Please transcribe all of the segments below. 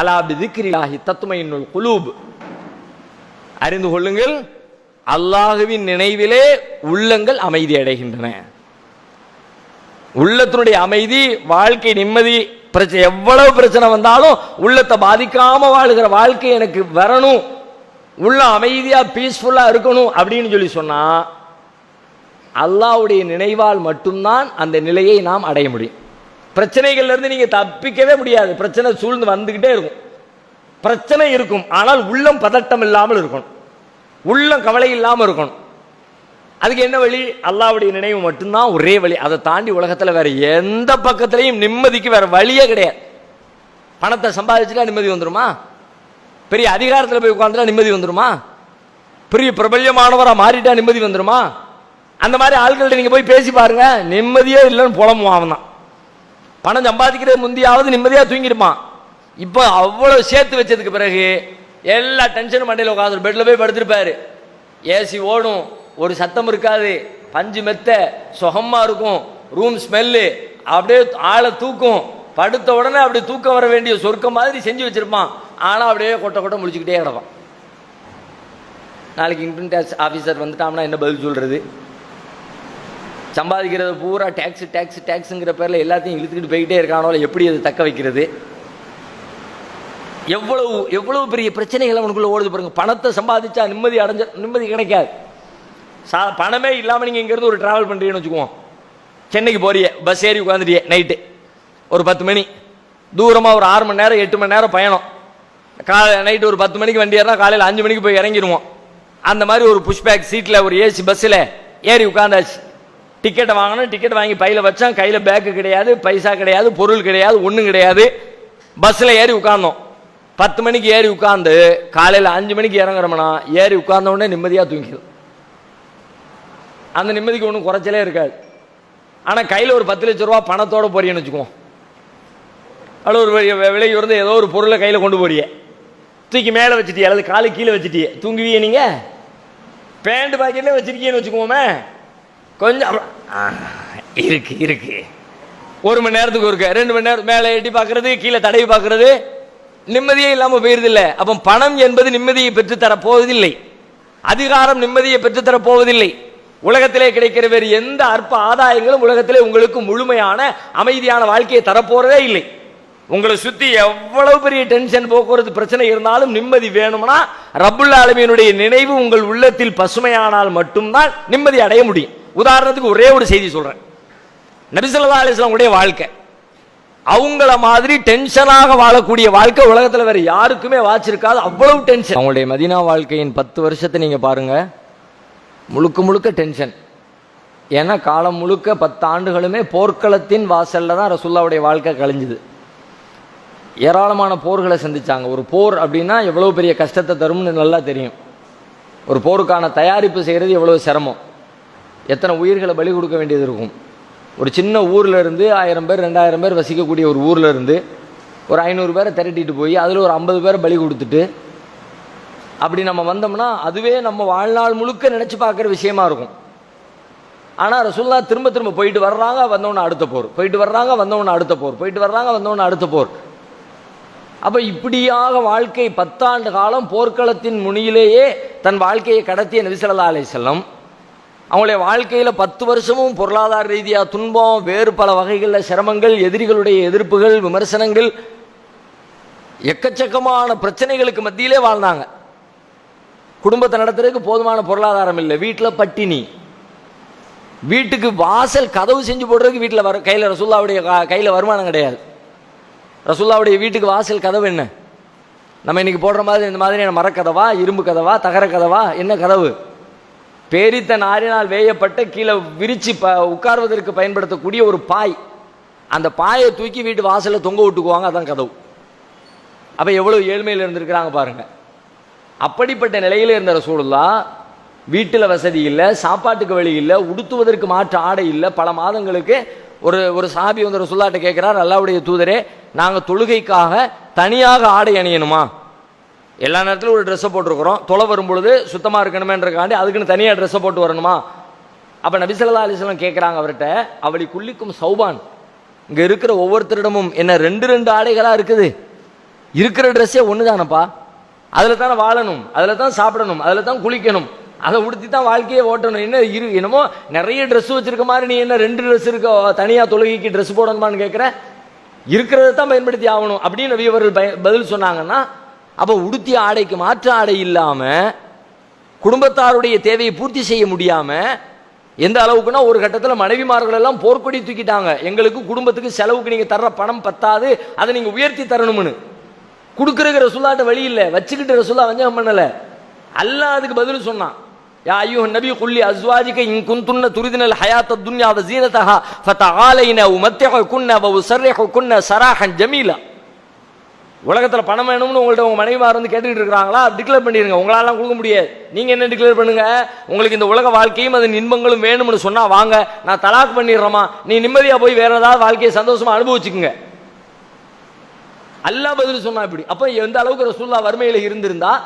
அலாபி திக்ரிலாஹி தத்துமையினுள் குலூப். அறிந்து கொள்ளுங்கள் அல்லாஹுவின் நினைவிலே உள்ளங்கள் அமைதி அடைகின்றன. உள்ளத்தினுடைய அமைதி வாழ்க்கை நிம்மதி பிரச்சனை எவ்வளவு பிரச்சனை வந்தாலும் உள்ளத்தை பாதிக்காம வாழுகிற வாழ்க்கை எனக்கு வரணும். உள்ள அமைதியா பீஸ்ஃபுல்லா இருக்கணும் அப்படின்னு சொல்லி சொன்னா அல்லாஹ்வுடைய நினைவால் மட்டும்தான் அந்த நிலையை நாம் அடைய முடியும். பிரச்சனைகள்ல இருந்து நீங்க தப்பிக்கவே முடியாது. பிரச்சனை சூழ்ந்து வந்துகிட்டே இருக்கும். பிரச்சனை இருக்கும். ஆனால் உள்ளம் பதட்டம் இல்லாமல் இருக்கணும். உள்ளம் கவலை இல்லாமல் இருக்கணும். அதுக்கு என்ன வழி? அல்லாவுடைய நினைவு மட்டும்தான் ஒரே வழி. அதை தாண்டி உலகத்தில் வேற எந்த பக்கத்துலையும் நிம்மதிக்கு வேற வழியே கிடையாது. பணத்தை சம்பாதிச்சுட்டா நிம்மதி வந்துருமா? பெரிய அதிகாரத்தில் போய் உட்காந்துட்டா நிம்மதி வந்துருமா? பெரிய பிரபல்யமானவராக மாறிட்டா நிம்மதி வந்துருமா? அந்த மாதிரி ஆள்கள்ட்ட நீங்கள் போய் பேசி பாருங்க. நிம்மதியே இல்லைன்னு புலம்புவான் அவன் தான். பணம் சம்பாதிக்கிறது முந்தியாவது நிம்மதியாக தூங்கிருப்பான் இப்போ அவ்வளோ சேர்த்து வச்சதுக்கு பிறகு எல்லா டென்ஷனும் மண்டையில் உட்காந்து பெட்டில் போய் படுத்திருப்பாரு. ஏசி ஓடும் ஒரு சத்தம் இருக்காது பஞ்சு மெத்த சுகமாக இருக்கும் ரூம் ஸ்மெல்லு அப்படியே ஆளை தூக்கும். படுத்த உடனே அப்படி தூக்கம் வர வேண்டிய சொர்க்கம் மாதிரி செஞ்சு வச்சுருப்பான். ஆனால் அப்படியே கொட்டை கொட்டை முடிச்சுக்கிட்டே கிடப்பான். நாளைக்கு இன்கம் டேக்ஸ் ஆஃபீஸர் வந்துட்டாம்னா என்ன பதில் சொல்கிறது சம்பாதிக்கிறது பூரா டேக்ஸ் டேக்ஸ் டேக்ஸுங்கிற பேரில் எல்லாத்தையும் இழுத்துக்கிட்டு போய்கிட்டே இருக்கானோ எப்படி அது தக்க வைக்கிறது? எவ்வளவு எவ்வளவு பெரிய பிரச்சனைகள் அவனுக்குள்ள ஓடுது பாருங்க. பணத்தை சம்பாதிச்சா நிம்மதி அடைஞ்ச நிம்மதி கிடைக்காது. சா பணமே இல்லாமல் நீங்கள் இங்கேருந்து ஒரு ட்ராவல் பண்ணுறீங்கன்னு வச்சுக்குவோம். சென்னைக்கு போறிய பஸ் ஏறி உட்காந்துட்டியே நைட்டு ஒரு பத்து மணி. தூரமாக ஒரு ஆறு மணி நேரம் எட்டு மணி நேரம் பயணம். காலை நைட்டு ஒரு பத்து மணிக்கு வண்டி ஏறினா காலையில் அஞ்சு மணிக்கு போய் இறங்கிடுவோம். அந்த மாதிரி ஒரு புஷ்பேக் சீட்டில் ஒரு ஏசி பஸ்ஸில் ஏறி உட்காந்தாச்சு டிக்கெட்டை வாங்கணும் டிக்கெட் வாங்கி பையில் வச்சோம். கையில் பேக்கு கிடையாது பைசா கிடையாது பொருள் கிடையாது ஒன்றும் கிடையாது. பஸ்ஸில் ஏறி உட்காந்தோம் பத்து மணிக்கு ஏறி உட்காந்து காலையில் அஞ்சு மணிக்கு இறங்குறோம்னா ஏறி உட்கார்ந்த உடனே நிம்மதியாக தூங்கிடும். அந்த நிம்மதிக்கு ஒன்றும் குறைச்சலே இருக்காது. ஆனால் கையில் ஒரு பத்து லட்ச ரூபா பணத்தோடு போறியன்னு வச்சுக்குவோம். அவ்வளோ ஒரு விலை உயர்ந்து ஏதோ ஒரு பொருளை கையில் கொண்டு போறிய தூக்கி மேலே வச்சுட்டியே அல்லது காலு கீழே வச்சுட்டியே. தூங்குவியே நீங்கள் பேண்ட் பாக்கெட்டில் வச்சிருக்கீங்கன்னு வச்சுக்குவோமே. கொஞ்சம் இருக்கு இருக்கு. ஒரு மணி நேரத்துக்கு ஒருக்க ரெண்டு மணி நேரம் மேலே எட்டி பார்க்கறது கீழே தடவி பார்க்கறது நிம்மதியே இல்லாமல் போயிருதில்லை. அப்போ பணம் என்பது நிம்மதியை பெற்றுத்தர போவதில்லை. அதிகாரம் நிம்மதியை பெற்றுத்தர போவதில்லை. உலகத்திலே கிடைக்கிற வேறு எந்த அற்ப ஆதாயங்களும் உலகத்திலே உங்களுக்கு முழுமையான அமைதியான வாழ்க்கையை தரப்போறதே இல்லை. உங்களை சுற்றி எவ்வளவு பெரிய டென்ஷன் போக்குவரத்து பிரச்சனை இருந்தாலும் நிம்மதி வேணும்னா ரபுல்லா ஆலமீனுடைய நினைவு உங்கள் உள்ளத்தில் பசுமையானால் மட்டும்தான் நிம்மதி அடைய முடியும். உதாரணத்துக்கு ஒரே ஒரு செய்தி சொல்கிறேன் நபிசல்லா அலிஸ்லாம் உடைய வாழ்க்கை. அவங்கள மாதிரி டென்ஷனாக வாழக்கூடிய வாழ்க்கை உலகத்தில் வேற யாருக்குமே வாச்சிருக்காது. அவ்வளவு டென்ஷன் அவங்களுடைய மதினா வாழ்க்கையின் பத்து வருஷத்தை நீங்கள் பாருங்க. முழுக்க முழுக்க டென்ஷன் ஏன்னா காலம் முழுக்க பத்து ஆண்டுகளுமே போர்க்களத்தின் வாசலில் தான் ரசுல்லாவுடைய வாழ்க்கை கழிஞ்சுது. ஏராளமான போர்களை சந்திச்சாங்க. ஒரு போர் அப்படின்னா எவ்வளோ பெரிய கஷ்டத்தை தரும்னு நல்லா தெரியும். ஒரு போருக்கான தயாரிப்பு செய்கிறது எவ்வளோ சிரமம். எத்தனை உயிர்களை பலி கொடுக்க வேண்டியது இருக்கும்? ஒரு சின்ன ஊரில் இருந்து ஆயிரம் பேர் ரெண்டாயிரம் பேர் வசிக்கக்கூடிய ஒரு ஊரில் இருந்து ஒரு ஐநூறு பேரை திரட்டிட்டு போய் அதில் ஒரு ஐம்பது பேரை பலி கொடுத்துட்டு அப்படி நம்ம வந்தோம்னா அதுவே நம்ம வாழ்நாள் முழுக்க நினச்சி பார்க்குற விஷயமா இருக்கும். ஆனால் ரசுல்லா திரும்ப திரும்ப போயிட்டு வர்றாங்க வந்தவொன்னே அடுத்த போர். போயிட்டு வர்றாங்க வந்தவொன்னே அடுத்த போர். போயிட்டு வர்றாங்க வந்தவொன்னே அடுத்த போர். அப்போ இப்படியாக வாழ்க்கை பத்தாண்டு காலம் போர்க்களத்தின் முனியிலேயே தன் வாழ்க்கையை கடத்திய நபிசல்லா அலை செல்லம் அவங்களுடைய வாழ்க்கையில் பத்து வருஷமும் பொருளாதார ரீதியாக துன்பம் வேறு பல வகைகளில் சிரமங்கள் எதிரிகளுடைய எதிர்ப்புகள் விமர்சனங்கள் எக்கச்சக்கமான பிரச்சனைகளுக்கு மத்தியிலே வாழ்ந்தாங்க. குடும்பத்தை நடத்துறதுக்கு போதுமான பொருளாதாரம் இல்லை. வீட்டில் பட்டினி. வீட்டுக்கு வாசல் கதவு செஞ்சு போடுறதுக்கு வீட்டில் வர கையில் ரசுல்லாவுடைய கையில் வருமானம் கிடையாது. ரசுல்லாவுடைய வீட்டுக்கு வாசல் கதவு என்ன? நம்ம இன்னைக்கு போடுற மாதிரி இந்த மாதிரியான மரக்கதவா இரும்பு கதவா தகர கதவா என்ன கதவு? பேரித்த நாரினால் வேயப்பட்ட கீழே விரிச்சு ப உட்கார்வதற்கு பயன்படுத்தக்கூடிய ஒரு பாய். அந்த பாயை தூக்கி வீட்டு வாசலில் தொங்க விட்டுக்குவாங்க அதான் கதவு. அப்போ எவ்வளோ ஏழ்மையில் இருந்திருக்கிறாங்க பாருங்க. அப்படிப்பட்ட நிலையில் இருந்த ரசூலுல்லா வீட்டில் வசதி இல்லை சாப்பாட்டுக்கு வழி இல்லை உடுத்துவதற்கு மாற்று ஆடை இல்லை. பல மாதங்களுக்கு ஒரு ஒரு சாபி வந்து ரசூல்லாட்ட கேட்கிறார் அல்லாவுடைய தூதரே நாங்கள் தொழுகைக்காக தனியாக ஆடை அணியணுமா? எல்லா நேரத்திலும் ஒரு ட்ரெஸ்ஸை போட்டிருக்கிறோம். தொலை வரும்பொழுது சுத்தமாக இருக்கணுமேன்றக்காண்டி அதுக்குன்னு தனியாக ட்ரெஸ்ஸை போட்டு வரணுமா? அப்போ நபிசல்லா அலிஸ்லாம் கேட்குறாங்க அவர்கிட்ட அவளி குள்ளிக்கும் சௌபான். இங்கே இருக்கிற ஒவ்வொருத்தரிடமும் என்ன ரெண்டு ரெண்டு ஆடைகளாக இருக்குது? இருக்கிற ட்ரெஸ்ஸே ஒன்று தானப்பா அதில் தானே வாழணும் அதில் தான் சாப்பிடணும் அதில் தான் குளிக்கணும். அதை உடுத்தி தான் வாழ்க்கையை ஓட்டணும். என்ன இரு என்னமோ நிறைய ட்ரெஸ் வச்சிருக்க மாதிரி நீ என்ன ரெண்டு ட்ரெஸ் இருக்க தனியாக தொழுகைக்கு ட்ரெஸ் போடணுமான்னு கேட்குற இருக்கிறத தான் பயன்படுத்தி ஆகணும். அப்படின்னு நபி அவர்கள் பய- பதில் சொன்னாங்கன்னா அப்போ உடுத்திய ஆடைக்கு மாற்று ஆடை இல்லாமல் குடும்பத்தாருடைய தேவையை பூர்த்தி செய்ய முடியாமல் எந்த அளவுக்குன்னா ஒரு கட்டத்தில் மனைவிமார்கள் எல்லாம் போர்க்கொடி தூக்கிட்டாங்க. எங்களுக்கு குடும்பத்துக்கு செலவுக்கு நீங்கள் தர்ற பணம் பத்தாது அதை நீங்கள் உயர்த்தி தரணும்னு. கொடுக்குறங்கிற ரசுல்லாட்ட வழி இல்லை. வச்சுக்கிட்டு ரசுல்லா வஞ்சகம் பண்ணலை. அல்லாஹ் அதுக்கு பதில் சொன்னான். யா ஐயோ நபி குல்லி அஸ்வாஜிக இன் குந்துன்ன துரிதினல் ஹயாத்த துன்யா வ ஜீனதஹா ஃபதஆலைன உமத்திஹுக்குன்ன வ உஸர்ரிஹுக்குன்ன சராஹன் ஜமீலா. உலகத்தில் பணம் வேணும்னு உங்கள்ட்ட உங்கள் மனைவிமார் வந்து கேட்டுக்கிட்டு இருக்கிறாங்களா? டிக்ளேர் பண்ணிடுங்க. உங்களாலாம் கொடுக்க முடியாது. நீங்கள் என்ன டிக்ளேர் பண்ணுங்கள் உங்களுக்கு இந்த உலக வாழ்க்கையும் அதன் இன்பங்களும் வேணும்னு சொன்னால் வாங்க. நான் தலாக் பண்ணிடுறேம்மா. நீ நிம்மதியாக போய் வேறு ஏதாவது வாழ்க்கையை சந்தோஷமாக அனுபவிச்சுக்குங்க. அல்லாஹ் பதில் சொன்னா இப்படி. அப்போ எந்த அளவுக்கு ரசூல்லா வறுமையில் இருந்திருந்தா?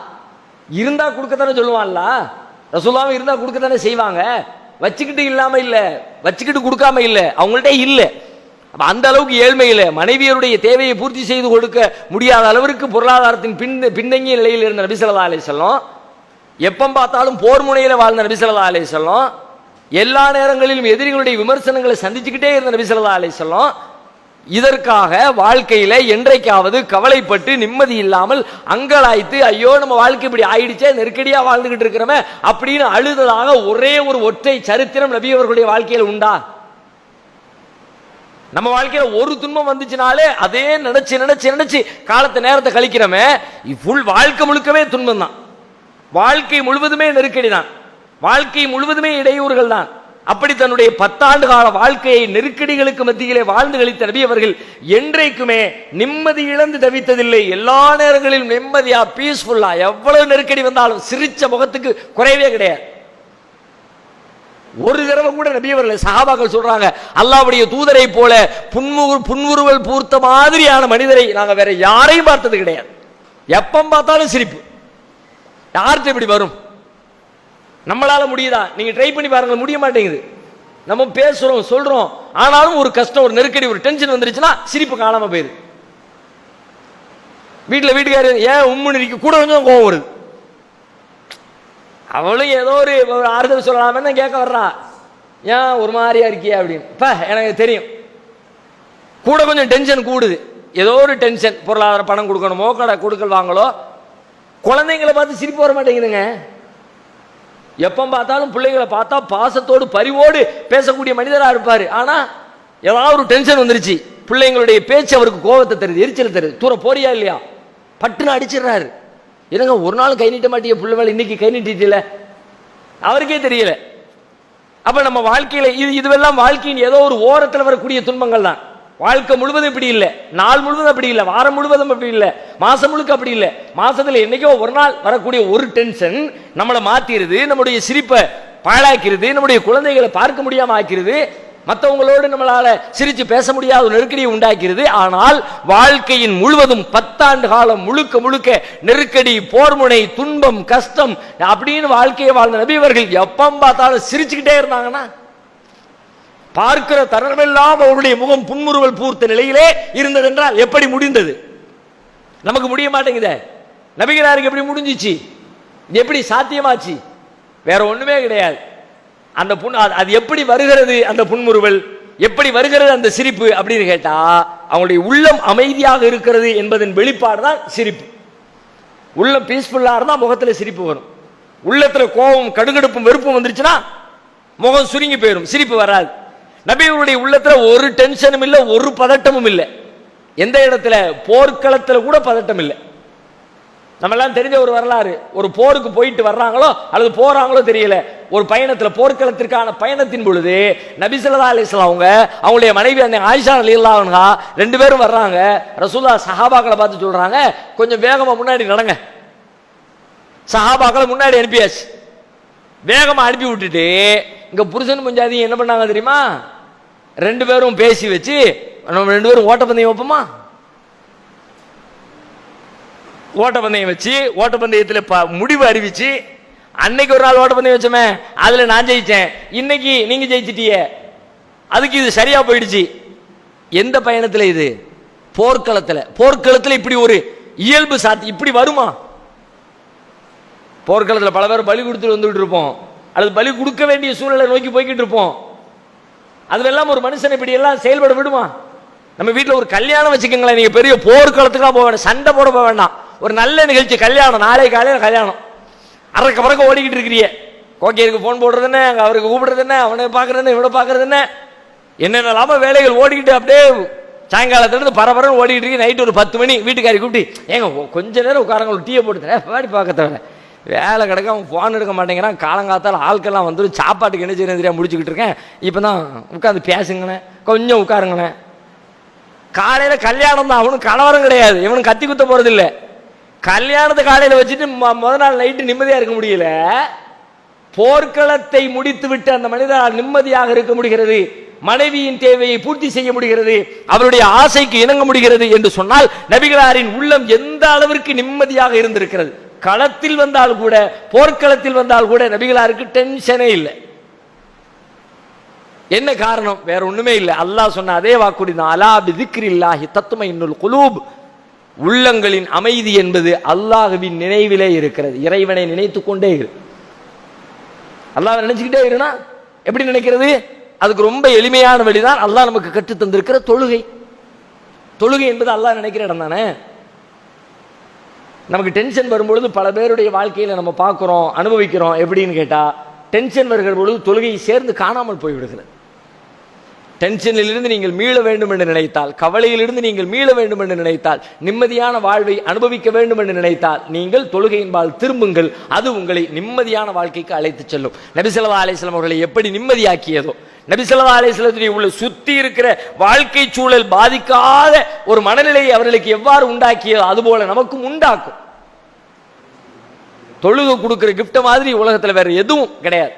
இருந்தால் கொடுக்கத்தானே சொல்லுவான்ல? ரசூல்லாவும் இருந்தால் கொடுக்கத்தானே செய்வாங்க. வச்சுக்கிட்டு இல்லாமல் இல்லை. வச்சுக்கிட்டு கொடுக்காம இல்லை. அவங்கள்ட்ட இல்லை. அப்போ அந்த அளவுக்கு ஏழ்மையில் மனைவியருடைய தேவையை பூர்த்தி செய்து கொடுக்க முடியாத அளவிற்கு பொருளாதாரத்தின் பின் பின்தங்கிய நிலையில் இருந்த நபிசல்லா அலை செல்லம் எப்போ பார்த்தாலும் போர் முனையில் வாழ்ந்த நபிசல்லா அலை செல்லம் எல்லா நேரங்களிலும் எதிரிகளுடைய விமர்சனங்களை சந்திச்சுக்கிட்டே இருந்த நபிசல்லா அலை செல்லம் இதற்காக வாழ்க்கையில என்றைக்காவது கவலைப்பட்டு நிம்மதி இல்லாமல் அங்கலாய்த்து ஐயோ நம்ம வாழ்க்கை இப்படி ஆயிடுச்சே நெருக்கடியா வாழ்ந்துகிட்டு இருக்கிறோமே அப்படின்னு அழுததாக ஒரே ஒரு ஒற்றை சரித்திரம் நபி அவர்களுடைய வாழ்க்கையில் உண்டா? நம்ம வாழ்க்கையில ஒரு துன்பம் வந்துச்சுனாலே அதே நினைச்சு நினைச்சு நினைச்சு காலத்தை நேரத்தை கழிக்கிறோமே ஃபுல் வாழ்க்கை முழுக்கவே துன்பம் தான் வாழ்க்கை முழுவதுமே நெருக்கடி தான் வாழ்க்கை முழுவதுமே இடையூறுகள் தான் அப்படி தன்னுடைய பத்தாண்டு கால வாழ்க்கையை நெருக்கடிகளுக்கு மத்தியிலே வாழ்ந்து கழித்த நபி அவர்கள் என்றைக்குமே நிம்மதி இழந்து தவித்ததில்லை. எல்லா நேரங்களிலும் நிம்மதியா பீஸ்ஃபுல்லா எவ்வளவு நெருக்கடி வந்தாலும் சிரிச்ச முகத்துக்கு குறைவே கிடையாது. ஒரு தடவை கூட நபியவர்கள் சகாபாக்கள் சொல்றாங்க அல்லாவுடைய தூதரை போல புன்முறு புன்முறுவல் பூர்த்த மாதிரியான மனிதரை நாங்கள் வேற யாரையும் பார்த்தது கிடையாது. எப்போ பார்த்தாலும் சிரிப்பு. யார்கிட்ட இப்படி வரும்? நம்மளால முடியுதா? நீங்க ட்ரை பண்ணி பாருங்க முடிய மாட்டேங்குது. நம்ம பேசுறோம் சொல்றோம் ஆனாலும் ஒரு கஷ்டம் ஒரு நெருக்கடி ஒரு டென்ஷன் வந்துருச்சுன்னா சிரிப்பு காணாம போயிருது வீட்டில் வீட்டுக்காரர் ஏன் உம்முன்னு இருக்கு கூட கொஞ்சம் கோவம் வருது. அவளும் ஏதோ ஒரு ஒரு ஆறுதல் சொல்லலாமே கேட்க வர்றா. ஏன் ஒரு மாதிரியா இருக்கியா? அப்படின்னு. இப்போ எனக்கு தெரியும். கூட கொஞ்சம் டென்ஷன் கூடுது. ஏதோ ஒரு டென்ஷன் பொருளாதார பணம் கொடுக்கணுமோ கடை கொடுக்கல் வாங்கலோ குழந்தைங்களை பார்த்து சிரிப்பு வர மாட்டேங்குதுங்க. எப்போ பார்த்தாலும் பிள்ளைகளை பார்த்தா பாசத்தோடு பரிவோடு பேசக்கூடிய மனிதராக இருப்பார். ஆனால் ஏதாவது ஒரு டென்ஷன் வந்துருச்சு. பிள்ளைங்களுடைய பேச்சு அவருக்கு கோபத்தை தருது எரிச்சல் தருது. தூரம் போறியா இல்லையா? பட்டுன்னு அடிச்சிடுறாரு. என்னங்க ஒரு நாள் கை நீட்ட மாட்டிய புள்ள மேல இன்னைக்கு கை நீட்டிட்டல? அவருக்கே தெரியல. அப்ப நம்ம வாழ்க்கையில இது இதுவெல்லாம் வாழ்க்கையின் ஏதோ ஒரு ஓரத்தில் வரக்கூடிய துன்பங்கள் தான். வாழ்க்கை முழுவதும் இப்படி இல்லை. நாள் முழுவதும் அப்படி இல்லை. வாரம் முழுவதும் அப்படி இல்லை. மாசம் முழுக்க அப்படி இல்லை. மாசத்துல என்னைக்கோ ஒரு நாள் வரக்கூடிய ஒரு டென்ஷன் நம்மளை மாத்திருது நம்முடைய சிரிப்பை பாழாக்கிறது நம்முடைய குழந்தைகளை பார்க்க முடியாம ஆக்கிறது மற்றவங்களோடு நம்மளால சிரிச்சு பேச முடியாத ஒரு நெருக்கடியை உண்டாக்கிறது. ஆனால் வாழ்க்கையின் முழுவதும் பத்தாண்டு காலம் முழுக்க முழுக்க நெருக்கடி போர்முனை துன்பம் கஷ்டம் அப்படின்னு வாழ்க்கையை வாழ்ந்த நபிவர்கள் எப்ப பார்த்தாலும் சிரிச்சுக்கிட்டே இருந்தாங்கன்னா பார்க்கிற தருணமெல்லாம் அவருடைய முகம் புன்முறுவல் பூர்த்த நிலையிலே இருந்தது என்றால் எப்படி முடிந்தது? நமக்கு முடிய மாட்டேங்குதே. நபிகளாருக்கு எப்படி முடிஞ்சிச்சு? எப்படி சாத்தியமாச்சு? வேற ஒண்ணுமே கிடையாது. அந்த புண் அது- அது எப்படி வருகிறது அந்த புன்முறுவல்? எப்படி வருகிறது அந்த சிரிப்பு அப்படின்னு கேட்டா அவங்களுடைய உள்ளம் அமைதியாக இருக்கிறது என்பதன் வெளிப்பாடு தான் சிரிப்பு. உள்ளம் பீஸ்ஃபுல்லாக இருந்தால் முகத்தில் சிரிப்பு வரும். உள்ளத்தில் கோபம் கடுகடுப்பும் வெறுப்பும் வந்துருச்சுன்னா முகம் சுருங்கி போயிடும் சிரிப்பு வராது. நபிகளுடைய உள்ளத்தில் ஒரு டென்ஷனும் இல்லை ஒரு பதட்டமும் இல்லை. எந்த இடத்துல? போர்க்களத்தில் கூட பதட்டம் இல்லை நம்ம எல்லாம் தெரிஞ்ச ஒரு வரலாறு. ஒரு போருக்கு போயிட்டு வர்றாங்களோ அல்லது போறாங்களோ தெரியல. ஒரு பயணத்தில் போர்க்களத்திற்கான பயணத்தின் பொழுது நபிசல்லா அலிஸ்லாம் அவங்க அவங்களுடைய மனைவி அந்த ஆயிஷா அலில்லாஹா ரெண்டு பேரும் வர்றாங்க. ரசூல்லா சஹாபாக்களை பார்த்து சொல்றாங்க கொஞ்சம் வேகமா முன்னாடி நடங்க. சஹாபாக்களை முன்னாடி அனுப்பியாச்சு. வேகமா அனுப்பி விட்டுட்டு இங்க புருஷன் பஞ்சாதி என்ன பண்ணாங்க தெரியுமா? ரெண்டு பேரும் பேசி வச்சு நம்ம ரெண்டு பேரும் ஓட்டப்பந்தயம் வைப்போமா? ஓட்டப்பந்தயம் வச்சு ஓட்டப்பந்தயத்தில் ப- முடிவு அறிவிச்சு அன்னைக்கு ஒரு நாள் ஓட்டப்பந்தயம் வச்சோமே அதில் நான் ஜெயித்தேன் இன்னைக்கு நீங்கள் ஜெயிச்சிட்டியே. அதுக்கு இது சரியாக போயிடுச்சு. எந்த பயணத்தில் இது? போர்க்களத்தில். போர்க்களத்தில் இப்படி ஒரு இயல்பு சாத்தி இப்படி வருமா? போர்க்களத்தில் பல பேர் பலி கொடுத்துட்டு வந்துட்டு இருப்போம். அல்லது பலி கொடுக்க வேண்டிய சூழ்நிலை நோக்கி போய்கிட்டு இருப்போம். அதுவெல்லாம் ஒரு மனுஷன் இப்படி எல்லாம் செயல்பட விடுமா? நம்ம வீட்டில் ஒரு கல்யாணம் வச்சுக்கோங்களேன். நீங்கள் பெரிய போர்க்களத்துக்காக போக வேண்டாம் சண்டை போட போக வேண்டாம் ஒரு நல்ல நிகழ்ச்சி கல்யாணம் நாளை காலையில் கல்யாணம். அறக்க பறக்க ஓடிக்கிட்டு இருக்கிறிய. கோக்கியருக்கு ஃபோன் போடுறது என்ன? அவருக்கு கூப்பிடுறது என்ன? அவனை பார்க்கறது இவனை பார்க்கறது என்ன? என்னென்னலாம வேலைகள் ஓடிக்கிட்டு அப்படியே சாயங்காலத்துலேருந்து பரபரன்னு ஓடிக்கிட்டு இருக்கு. நைட்டு ஒரு பத்து மணி. வீட்டுக்காரி கூப்பிட்டு ஏங்க கொஞ்ச நேரம் உட்காரங்க ஒரு டீயை போட்டு பாடி பார்க்க தவிர வேலை கிடக்க அவன் ஃபோன் எடுக்க மாட்டேங்கிறான். காலங்காத்தால் ஆட்கள்லாம் வந்துடும் சாப்பாட்டுக்கு என்ன செய்யணும் தெரியாம முடிச்சுக்கிட்டு இருக்கேன். இப்போ தான் உட்காந்து பேசுங்கண்ணே கொஞ்சம் உட்காருங்கண்ணே காலையில் கல்யாணம் தான் அவனும் கணவரும் கிடையாது. இவனும் கத்தி குத்த போகிறதில்லை கல்யாணத்தை காலையில் வச்சுட்டு முத நாள் நைட்டு நிம்மதியாக இருக்க முடியல. போர்க்களத்தை முடித்து விட்டு அந்த மனிதனால் நிம்மதியாக இருக்க முடிகிறது. மனைவியின் தேவையை பூர்த்தி செய்ய முடிகிறது. அவருடைய ஆசைக்கு இணங்க முடிகிறது என்று சொன்னால் நபிகளாரின் உள்ளம் எந்த அளவிற்கு நிம்மதியாக இருந்திருக்கிறது? களத்தில் வந்தால் கூட போர்க்களத்தில் வந்தால் கூட நபிகளாருக்கு டென்ஷனே இல்லை. என்ன காரணம்? வேற ஒண்ணுமே இல்லை. அல்லாஹ் சொன்ன அதே வாக்குடி தான். அலா பிதிக்ரில்லாஹி தத்தும இன்னுல் குலூப் உள்ளங்களின் அமைதி என்பது அல்லாஹுவின் நினைவிலே இருக்கிறது. இறைவனை நினைத்துக் கொண்டே இரு. அல்லாஹ் நினைச்சுக்கிட்டே இருனா எப்படி நினைக்கிறது? அதுக்கு ரொம்ப எளிமையான வழிதான் அல்லாஹ் நமக்கு கற்று தந்திருக்கிற தொழுகை. தொழுகை என்பது அல்லாஹ் நினைக்கிற இடம் தானே? நமக்கு டென்ஷன் வரும்பொழுது பல பேருடைய வாழ்க்கையில நம்ம பார்க்குறோம் அனுபவிக்கிறோம். எப்படின்னு கேட்டா டென்ஷன் வருகிற பொழுது தொழுகையை சேர்ந்து காணாமல் போய்விடுகிறது. டென்ஷனிலிருந்து நீங்கள் மீள வேண்டும் என்று நினைத்தால் கவலையிலிருந்து நீங்கள் மீள வேண்டும் என்று நினைத்தால் நிம்மதியான வாழ்வை அனுபவிக்க வேண்டும் என்று நினைத்தால் நீங்கள் தொழுகையின்பால் திரும்புங்கள். அது உங்களை நிம்மதியான வாழ்க்கைக்கு அழைத்துச் செல்லும். நபிசல்லா அலிஸ்லாம் அவர்களை எப்படி நிம்மதியாக்கியதோ நபிசல்லா அலிஸ்லத்துடைய உள்ள சுத்தி இருக்கிற வாழ்க்கை சூழல் பாதிக்காத ஒரு மனநிலையை அவர்களுக்கு எவ்வாறு உண்டாக்கியதோ அதுபோல நமக்கும் உண்டாக்கும். தொழுகை கொடுக்குற கிஃப்ட் மாதிரி உலகத்துல வேற எதுவும் கிடையாது.